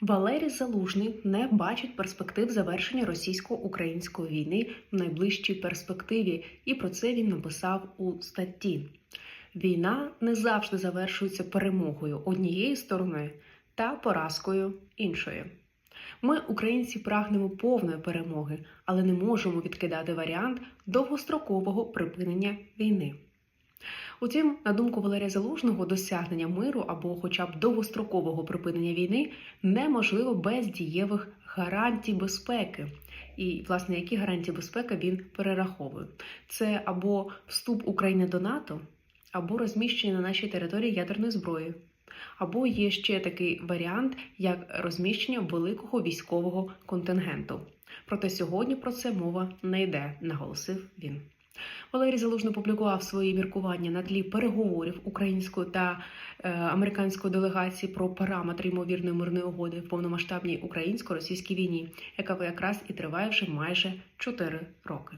Валерій Залужний не бачить перспектив завершення російсько-української війни в найближчій перспективі, і про це він написав у статті. Війна не завжди завершується перемогою однієї сторони та поразкою іншої. Ми, українці, прагнемо повної перемоги, але не можемо відкидати варіант довгострокового припинення війни. Утім, на думку Валерія Залужного, досягнення миру або хоча б довгострокового припинення війни неможливо без дієвих гарантій безпеки. І, власне, які гарантії безпеки він перераховує? Це або вступ України до НАТО, або розміщення на нашій території ядерної зброї. Або є ще такий варіант, як розміщення великого військового контингенту. Проте сьогодні про це мова не йде, наголосив він. Валерій Залужний публікував свої міркування на тлі переговорів української та е, американської делегації про параметри ймовірної мирної угоди в повномасштабній українсько-російській війні, яка якраз і триває вже майже 4 роки.